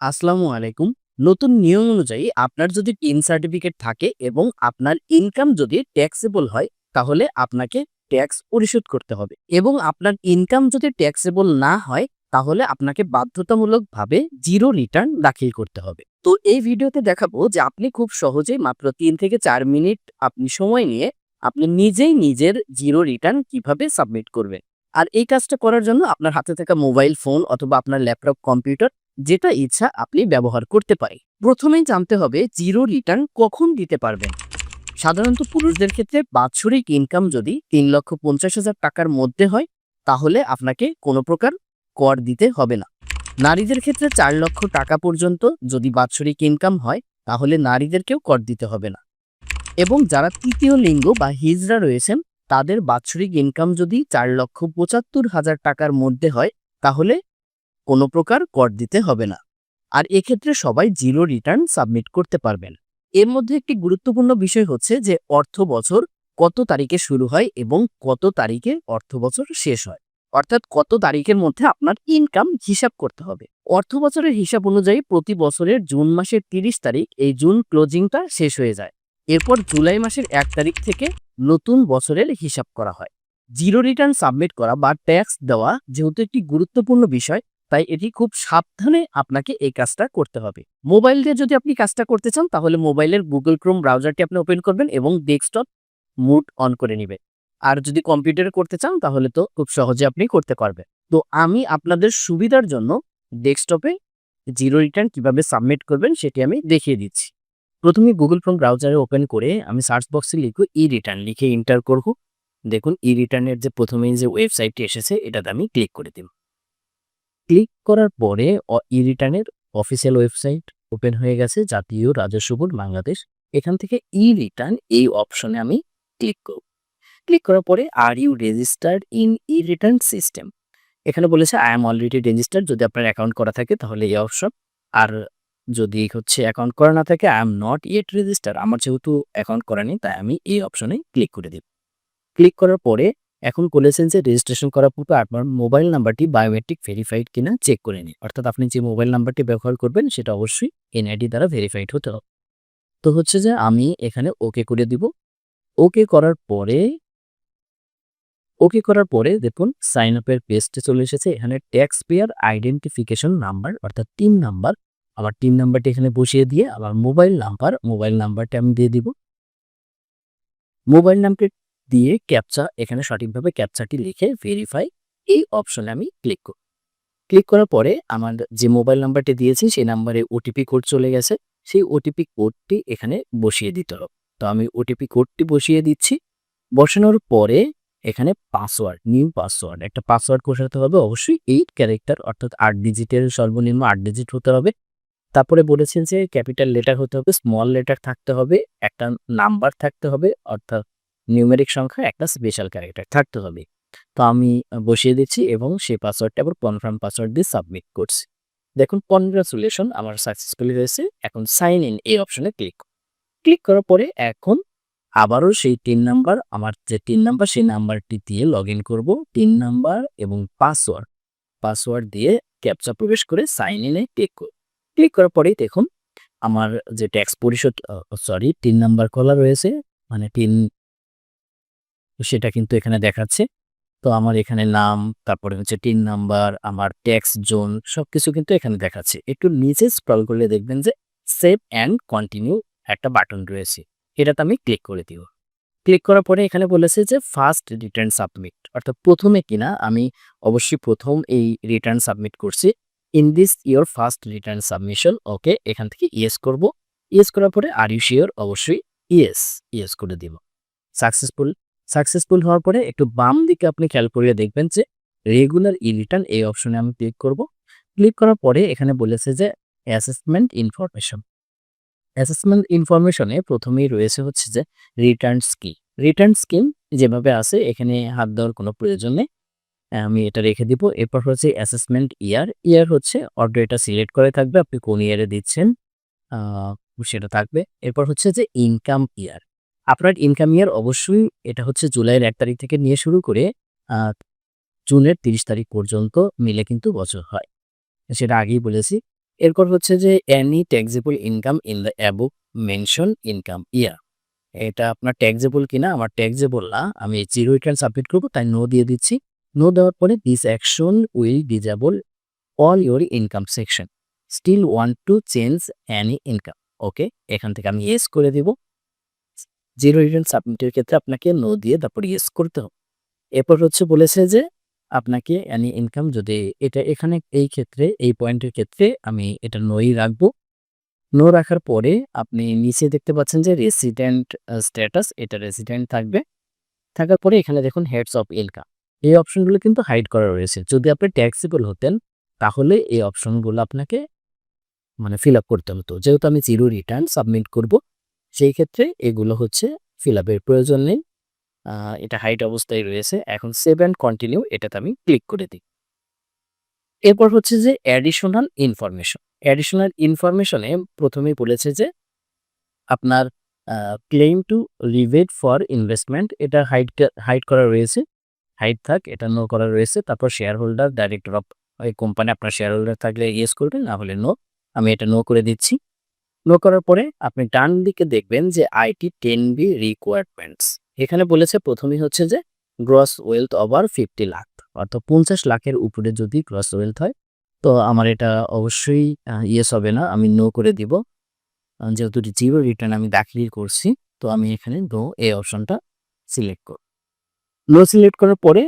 আসসালামু আলাইকুম। নতুন নিয়ম অনুযায়ী আপনার যদি টিন সার্টিফিকেট থাকে এবং আপনার ইনকাম যদি ট্যাক্সেবল হয়, তাহলে আপনাকে ট্যাক্স পরিশোধ করতে হবে। এবং আপনার ইনকাম যদি ট্যাক্সেবল না হয়, তাহলে আপনাকে বাধ্যতামূলকভাবে জিরো রিটার্ন দাখিল করতে হবে। তো এই ভিডিওতে দেখাবো যে আপনি খুব সহজেই মাত্র তিন থেকে চার মিনিট আপনি সময় নিয়ে আপনি নিজেই নিজের জিরো রিটার্ন কীভাবে সাবমিট করবেন। আর এই কাজটা করার জন্য আপনার হাতে থাকা মোবাইল ফোন অথবা আপনার ল্যাপটপ কম্পিউটার যেটা ইচ্ছা আপনি ব্যবহার করতে পারেন। প্রথমেই জানতে হবে জিরো রিটার্ন কখন দিতে পারবেন। সাধারণত পুরুষদের ক্ষেত্রে বাৎসরিক ইনকাম যদি তিন লক্ষ পঞ্চাশ হাজার টাকার মধ্যে হয়, তাহলে আপনাকে কোনো প্রকার কর দিতে হবে না। নারীদের ক্ষেত্রে চার লক্ষ টাকা পর্যন্ত যদি বাৎসরিক ইনকাম হয়, তাহলে নারীদেরকেও কর দিতে হবে না। এবং যারা তৃতীয় লিঙ্গ বা হিজরা রয়েছেন, তাদের বাৎসরিক ইনকাম যদি চার লক্ষ পঁচাত্তর হাজার টাকার মধ্যে হয়, তাহলে কোনো প্রকার কর দিতে হবে না। আর এক্ষেত্রে সবাই জিরো রিটার্ন সাবমিট করতে পারবেন। এর মধ্যে একটি গুরুত্বপূর্ণ বিষয় হচ্ছে যে, অর্থ বছর কত তারিখে শুরু হয় এবং কত তারিখে অর্থ বছর শেষ হয়। অর্থাৎ কত তারিখের মধ্যে আপনার ইনকাম হিসাব করতে হবে। অর্থ বছরের হিসাব অনুযায়ী প্রতি বছরের জুন মাসের তিরিশ তারিখ এই জুন ক্লোজিংটা শেষ হয়ে যায়। এরপর জুলাই মাসের এক তারিখ থেকে নতুন বছরের হিসাব করা হয়। জিরো রিটার্ন সাবমিট করা বা ট্যাক্স দেওয়া যেহেতু একটি গুরুত্বপূর্ণ বিষয় তাই এটি খুব সাবধানে আপনাকে এই কাজটা করতে হবে। মোবাইল দিয়ে যদি আপনি কাজটা করতে চান, তাহলে মোবাইলের গুগল ক্রোম ব্রাউজারটি আপনি ওপেন করবেন এবং ডেস্কটপ মুড অন করে নেবেন। আর যদি কম্পিউটারে করতে চান, তাহলে তো খুব সহজে আপনি করতে পারবেন। তো আমি আপনাদের সুবিধার জন্য ডেস্কটপে জিরো রিটার্ন কীভাবে সাবমিট করবেন, সেটি আমি দেখিয়ে দিচ্ছি। প্রথমে গুগল ক্রোম ব্রাউজারে ওপেন করে আমি সার্চ বক্সে লিখব ই রিটার্ন লিখে এন্টার করব। দেখুন ই রিটার্নের যে প্রথমেই যে ওয়েবসাইটটি এসেছে, এটাতে আমি ক্লিক করে দিব। ক্লিক করার পরে ই রিটার্নের অফিসিয়াল ওয়েবসাইট ওপেন হয়ে গেছে, জাতীয় রাজস্ব বোর্ড বাংলাদেশ। এখান থেকে ই রিটার্ন এই অপশনে আমি ক্লিক করব। ক্লিক করার পরে are you registered in e return system এখানে বলেছে আই এম অলরেডি রেজিস্টার্ড যদি আপনার অ্যাকাউন্ট করা থাকে, তাহলে এই অপশন আর যদি হচ্ছে অ্যাকাউন্ট করা না থাকে I am not yet register আমার যেহেতু অ্যাকাউন্ট করা নেই, তাই আমি এই অপশনে ক্লিক করে দেব। ক্লিক করার পরে এখন যে রেজিস্ট্রেশন করার পূর্বে আপনার মোবাইল নাম্বারটি বায়োমেট্রিক ভেরিফাইড কিনা চেক করে নিন। অর্থাৎ আপনি যে মোবাইল নাম্বারটি ব্যবহার করবেন, সেটা অবশ্যই এনআইডি দ্বারা ভেরিফাইড হতে হবে। তো হচ্ছে যে, আমি এখানে ওকে করে দিব। ওকে করার পরে ওকে করার পরে দেখুন সাইন আপের পেজটে চলে এসেছে। এখানে ট্যাক্স পেয়ার আইডেন্টিফিকেশন নাম্বার অর্থাৎ টিন নাম্বার আমার টিন নাম্বারটি এখানে বসিয়ে দিয়ে, আমার মোবাইল নাম্বার মোবাইল নাম্বারটা আমি দিয়ে দিব। মোবাইল নাম্বার দিয়ে ক্যাপচা এখানে সঠিকভাবে ক্যাপচাটি লিখে ভেরিফাই এই অপশনে আমি ক্লিক করব। ক্লিক করার পরে আমার যে মোবাইল নাম্বারটি দিয়েছি, সেই নাম্বারে ওটিপি কোড চলে গেছে। সেই ওটিপি কোডটি এখানে বসিয়ে দিতে হবে। তো আমি ওটিপি কোডটি বসিয়ে দিচ্ছি। বসানোর পরে এখানে পাসওয়ার্ড নিউ পাসওয়ার্ড একটা পাসওয়ার্ড বসাতে হবে। অবশ্যই এইট ক্যারেক্টার অর্থাৎ আট ডিজিটের সর্বনিম্ন আট ডিজিট হতে হবে। তারপরে বলেছেন যে ক্যাপিটাল লেটার হতে হবে স্মল লেটার থাকতে হবে, একটা নাম্বার থাকতে হবে, অর্থাৎ নিউমেরিক সংখ্যা একটা স্পেশাল ক্যারেক্টার থাকতে হবে। তো আমি বসিয়ে দিচ্ছি এবং সেই পাসওয়ার্ডটা আবার কনফার্ম পাসওয়ার্ড দিয়ে সাবমিট করছি। দেখুন কনগ্রাচুলেশন আমার সাকসেসফুলি হয়েছে। এখন সাইন ইন এই অপশনে ক্লিক ক্লিক করার পরে এখন আবারও সেই তিন নাম্বার আমার যে তিন নাম্বার সেই নাম্বারটি দিয়ে লগ ইন করব। তিন নাম্বার এবং পাসওয়ার্ড পাসওয়ার্ড দিয়ে ক্যাপচা প্রবেশ করে সাইন ইনে ক্লিক ক্লিক করার পরেই দেখুন, আমার যে ট্যাক্স পরিশোধ সরি তিন নাম্বার কলা রয়েছে। মানে তিন সেটা কিন্তু এখানে দেখাচ্ছে। তো আমার এখানে নাম, তারপরে হচ্ছে টিন নাম্বার, আমার ট্যাক্স জোন, সবকিছু কিন্তু এখানে দেখাচ্ছে। একটু নিচে স্ক্রল করলে দেখবেন যে সেভ অ্যান্ড কন্টিনিউ একটা বাটন রয়েছে। এটাতে আমি ক্লিক করে দিব। ক্লিক করার পরে এখানে বলেছে যে ফার্স্ট রিটার্ন সাবমিট। অর্থাৎ প্রথমে কিনা আমি অবশ্যই প্রথম এই রিটার্ন সাবমিট করছি। In this your first return submission, okay, এখান থেকে ইয়েস করব। ইয়েস করার পরে আর ইউ শিওর? অবশ্যই ইয়েস ইয়েস করে দিব। সাকসেসফুল সাকসেসফুল হওয়ার পরে একটু বাম দিকে আপনি খেয়াল করিয়ে দেখবেন যে রেগুলার ই রিটার্ন এই অপশনে আমি ক্লিক করব। ক্লিক করার পরে এখানে বলেছে যে অ্যাসেসমেন্ট ইনফরমেশন অ্যাসেসমেন্ট ইনফরমেশনে প্রথমেই রয়েছে হচ্ছে যে রিটার্ন স্কিম রিটার্ন স্কিম যেভাবে আছে এখানে হাত দেওয়ার কোনো প্রয়োজন নেই। আমি এটা রেখে দিব। এরপর হচ্ছে অ্যাসেসমেন্ট ইয়ার ইয়ার হচ্ছে অর্ডার এটা সিলেক্ট করে থাকবে। আপনি কোন ইয়ারে দিচ্ছেন সেটা থাকবে। এরপর হচ্ছে যে ইনকাম ইয়ার আপনার ইনকাম ইয়ার অবশ্যই এটা হচ্ছে জুলাইয়ের এক তারিখ থেকে নিয়ে শুরু করে জুনের তিরিশ তারিখ পর্যন্ত মিলে কিন্তু বছর হয়। সেটা আগেই বলেছি। এরপর হচ্ছে যে any taxable income in the above mention income year এটা আপনার ট্যাক্সেবল কিনা, আমার ট্যাক্সেবল না, আমি জিরো রিটার্ন সাবমিট করব, তাই নো দিয়ে দিচ্ছি। নো দেওয়ার পরে this action will disable all your income section still want to change any income okay এখান থেকে আমি ইয়েস করে দিব। জিরো রিটার্ন সাবমিটের ক্ষেত্রে আপনাকে নো দিয়ে তারপর ইয়েস করতে হবে। এরপর হচ্ছে বলেছে যে, আপনাকে অ্যানি ইনকাম যদি এটা এখানে এই ক্ষেত্রে, এই পয়েন্টের ক্ষেত্রে আমি এটা নোই রাখব। নো রাখার পরে আপনি নিচে দেখতে পাচ্ছেন যে রেসিডেন্ট স্ট্যাটাস এটা রেসিডেন্ট থাকবে। থাকার পরে এখানে দেখুন হেডস অফ ইনকাম এই অপশনগুলো কিন্তু হাইড করা রয়েছে। যদি আপনি ট্যাক্সিবল হতেন, তাহলে এই অপশনগুলো আপনাকে মানে ফিল আপ করতে হতো। যেহেতু আমি জিরো রিটার্ন সাবমিট করব সেই ক্ষেত্রে এগুলো হচ্ছে ফিল আপের প্রয়োজন নেই। এটা হাইট অবস্থায় রয়েছে। এখন সেভ অ্যান্ড কন্টিনিউ এটাতে আমি ক্লিক করে দিই। এরপর হচ্ছে যে অ্যাডিশনাল ইনফরমেশন অ্যাডিশনাল ইনফরমেশনে প্রথমেই বলেছে যে আপনার claim to rebate for investment এটা হাইট হাইট করা রয়েছে। হাইট থাক, এটা নো করা রয়েছে। তারপর শেয়ার হোল্ডার ডাইরেক্টর অফ ওই কোম্পানি আপনার শেয়ার হোল্ডার থাকলে ইয়েস করবেন, না হলে নো আমি এটা নো করে দিচ্ছি। নো করার পরে আপনি ডান দিকে দেখবেন যে আইটি টেন বি রিকোয়ারমেন্টস এখানে বলেছে প্রথমেই হচ্ছে যে gross wealth over fifty lakh অর্থাৎ পঞ্চাশ লাখের উপরে যদি গ্রস ওয়েলথ হয়, তো আমার এটা অবশ্যই ইয়েস হবে না, আমি নো করে দিব। যেহেতু জিরো রিটার্ন আমি দাখিল করছি, তো আমি এখানে নো এই অপশনটা সিলেক্ট করব। নো সিলেক্ট করার পরে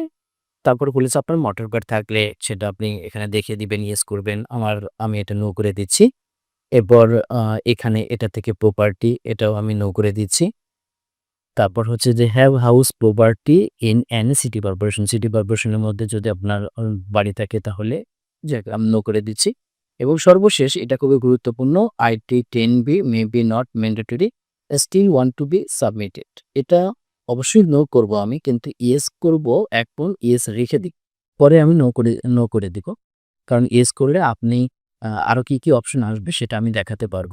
তারপর বলেছে আপনার মোটর কার থাকলে সেটা আপনি এখানে দেখিয়ে দিবেন ইয়েস করবেন, আমার, আমি এটা নো করে দিচ্ছি। এরপর এখানে এটা থেকে প্রপার্টি এটাও আমি নো করে দিচ্ছি। তারপর হচ্ছে যে have house property in an city corporation city কর্পোরেশনের মধ্যে যদি আপনার বাড়ি থাকে তাহলে যাক আমি নো করে দিচ্ছি। এবং সর্বশেষ এটা খুবই গুরুত্বপূর্ণ IT ten B may be not mandatory still want to be submitted এটা অবশ্যই নো করব আমি, কিন্তু ইয়েস করব এখন ইয়েস রেখে দিই পরে আমি নো করে নো করে দিব। কারণ ইয়েস করলে আপনি আহ, আরও কি কি অপশন আসবে সেটা আমি দেখাতে পারব।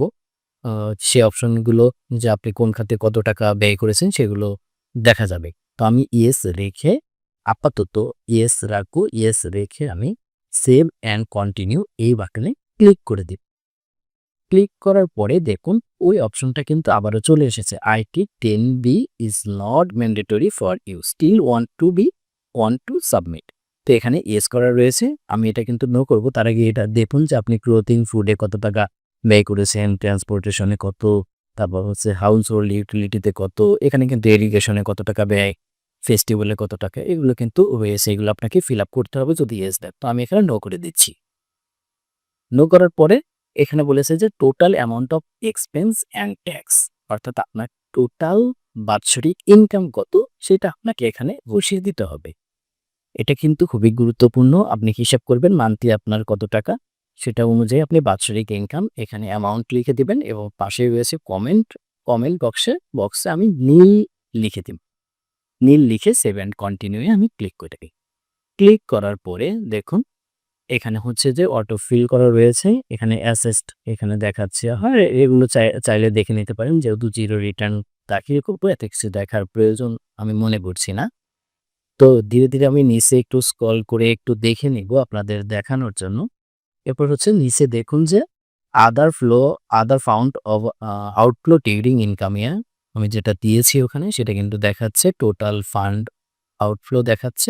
সে অপশনগুলো যে আপনি কোন খাতে কত টাকা ব্যয় করেছেন সেগুলো দেখা যাবে। তো আমি ইয়েস রেখে আপাতত ইয়েস রাখব ইয়েস রেখে আমি সেভ অ্যান্ড কন্টিনিউ এই বাটনে ক্লিক করে দিব। ক্লিক করার পরে দেখুন ওই অপশনটা কিন্তু আবারও চলে এসেছে। IT ten B is not mandatory for you still want to be want to submit তো এখানে এস করা রয়েছে। আমি এটা কিন্তু নো করব। তার আগে এটা দেখুন যে আপনি ক্লোথিং ফুডে কত টাকা ব্যয় করেছেন ট্রান্সপোর্টেশনে কত, তারপর হচ্ছে হাউস হোল্ড ইউটিলিটিতে কত, এখানে কিন্তু এরিগেশনে কত টাকা ব্যয় ফেস্টিভ্যালে কত টাকা, এগুলো কিন্তু রয়েছে। এগুলো আপনাকে ফিল করতে হবে যদি এস দেন। তো আমি এখানে নো করে দিচ্ছি। নো করার পরে এখানে বলেছে যে total amount of expense and tax অর্থাৎ আপনার টোটাল বাৎসরিক ইনকাম কত, সেটা আপনাকে এখানে বসিয়ে দিতে হবে। এটা কিন্তু খুবই গুরুত্বপূর্ণ। আপনি হিসাব করবেন মান্থলি আপনার কত টাকা, সেটা অনুযায়ী আপনি বাৎসরিক ইনকাম এখানে অ্যামাউন্ট লিখে দিবেন এবং পাশে রয়েছে কমেন্ট কমেন্ট বক্সে বক্সে আমি নীল লিখে দিব। নীল লিখে সেভ অ্যান্ড কন্টিনিউয়ে আমি ক্লিক করে থাকি ক্লিক করার পরে দেখুন, এখানে হচ্ছে যে অটো ফিল করা রয়েছে। এখানে অ্যাসেস্ট এখানে দেখাচ্ছে। হয়, এগুলো চাই- চাইলে দেখে নিতে পারেন। যেহেতু জিরো রিটার্ন দাখিল করব এত কিছু দেখার প্রয়োজন আমি মনে করছি না। তো ধীরে ধীরে আমি নিচে একটু স্ক্রল করে একটু দেখে নিব আপনাদের দেখানোর জন্য। এরপর হচ্ছে নিচে দেখুন যে other flow other fund of outflow during income year আমি যেটা দিয়েছি ওখানে সেটা কিন্তু দেখাচ্ছে টোটাল ফান্ড আউটফ্লো দেখাচ্ছে।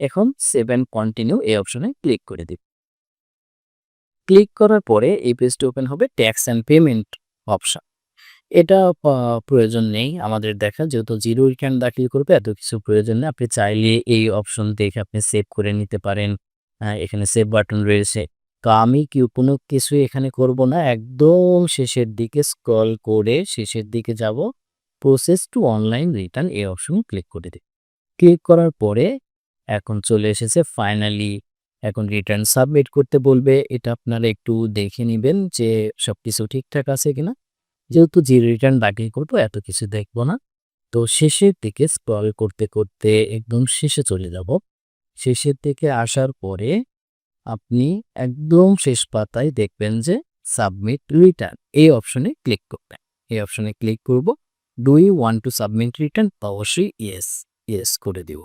এখন সেভেন কন্টিনিউ এই অপশনে ক্লিক করে দিব ক্লিক করার পরে এই পেজটি ওপেন হবে ট্যাক্স অ্যান্ড পেমেন্ট অপশন এটা প্রয়োজন নেই আমাদের দেখা। যেহেতু জিরো রিটার্ন দাখিল করবে, এত কিছু প্রয়োজন নেই। আপনি চাইলে এই অপশন দেখে আপনি সেভ করে নিতে পারেন। এখানে সেভ বাটন রয়েছে। তো আমি কি কোনো কিছু এখানে করব না। একদম শেষের দিকে স্ক্রল করে শেষের দিকে যাব। প্রসেস টু অনলাইন রিটার্ন এই অপশন ক্লিক করে দিই। ক্লিক করার পরে এখন চলে এসেছে ফাইনালি এখন রিটার্ন সাবমিট করতে বলবে। এটা আপনারা একটু দেখে নেবেন যে সব কিছু ঠিকঠাক আছে কিনা। যেহেতু যে রিটার্ন দাখিল করব, এত কিছু দেখব না। তো শেষের দিকে স্ক্রল করতে করতে একদম শেষে চলে যাব। শেষের দিকে আসার পরে আপনি একদম শেষ পাতায় দেখবেন যে সাবমিট রিটার্ন এই অপশনে ক্লিক করবেন। এই অপশনে ক্লিক করব। Do you want to submit return অবশ্যই ইয়েস ইয়েস করে দিব।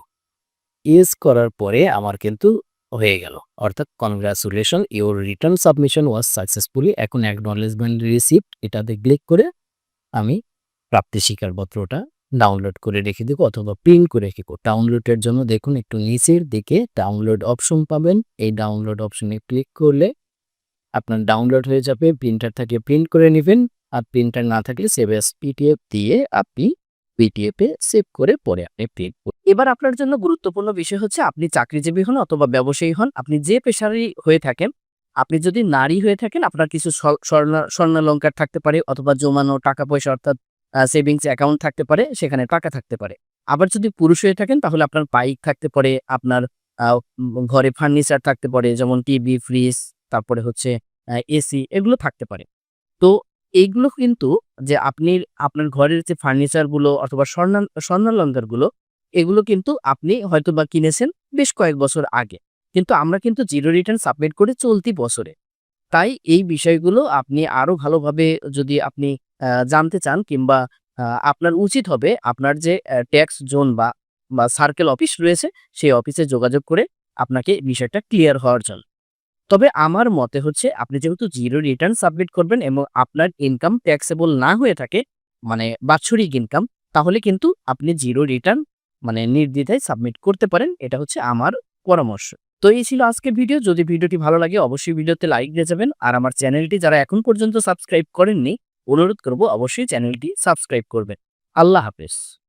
ইয়েস করার পরে আমার কিন্তু হয়ে গেল। অর্থাৎ congratulation your return submission was successfully এখন অ্যাকনলেজমেন্ট রিসিপ্ট এটাতে ক্লিক করে আমি প্রাপ্তি স্বীকারপত্রটা ডাউনলোড করে রেখে দেবো অথবা প্রিন্ট করে রেখে ডাউনলোডের জন্য দেখুন একটু নিচের দিকে ডাউনলোড অপশন পাবেন। এই ডাউনলোড অপশনে ক্লিক করলে আপনার ডাউনলোড হয়ে যাবে প্রিন্টার থেকে প্রিন্ট করে নেবেন। আর প্রিন্টার না থাকলে সেভ এস পিটিএফ দিয়ে আপনি পিটিএফে সেভ করে পরে আপনি প্রিন্ট এবার আপনার জন্য গুরুত্বপূর্ণ বিষয় হচ্ছে, আপনি চাকরিজীবী হন অথবা ব্যবসায়ী হন, আপনি যে পেশারই হয়ে থাকেন, আপনি যদি নারী হয়ে থাকেন, আপনার কিছু স্বর্ণ, স্বর্ণালঙ্কার থাকতে পারে অথবা জমানো টাকা পয়সা অর্থাৎ সেভিংস অ্যাকাউন্ট থাকতে পারে, সেখানে টাকা থাকতে পারে। আবার যদি পুরুষ হয়ে থাকেন, তাহলে আপনার বাইক থাকতে পারে, আপনার ঘরে ফার্নিচার থাকতে পারে, যেমন টিভি ফ্রিজ তারপরে হচ্ছে এসি এগুলো থাকতে পারে। তো এইগুলো কিন্তু যে আপনি আপনার ঘরের যে ফার্নিচারগুলো অথবা স্বর্ণা স্বর্ণালঙ্কারগুলো এগুলো কিন্তু আপনি হয়তো বা কিনেছেন বেশ কয়েক বছর আগে। কিন্তু আমরা কিন্তু জিরো রিটার্ন সাবমিট করে চলতি বছরে। তাই এই বিষয়গুলো আপনি আরও ভালোভাবে যদি আপনি জানতে চান কিংবা আপনার উচিত হবে আপনার যে ট্যাক্স জোন বা বা সার্কেল অফিস রয়েছে, সেই অফিসে যোগাযোগ করে আপনাকে বিষয়টা ক্লিয়ার হওয়ার জন্য। তবে আমার মতে হচ্ছে আপনি যেহেতু জিরো রিটার্ন সাবমিট করবেন এবং আপনার ইনকাম ট্যাক্সেবল না হয়ে থাকে মানে বাৎসরিক ইনকাম তাহলে কিন্তু আপনি জিরো রিটার্ন মানে নির্দ্বিধায় সাবমিট করতে পারেন। এটা হচ্ছে আমার পরামর্শ। তো এই ছিল আজকের ভিডিও যদি ভিডিওটি ভালো লাগে, অবশ্যই ভিডিওতে লাইক দিয়ে যাবেন। আর আমার চ্যানেলটি যারা এখন পর্যন্ত সাবস্ক্রাইব করেননি, অনুরোধ করব অবশ্যই চ্যানেলটি সাবস্ক্রাইব করবেন। আল্লাহ হাফেজ।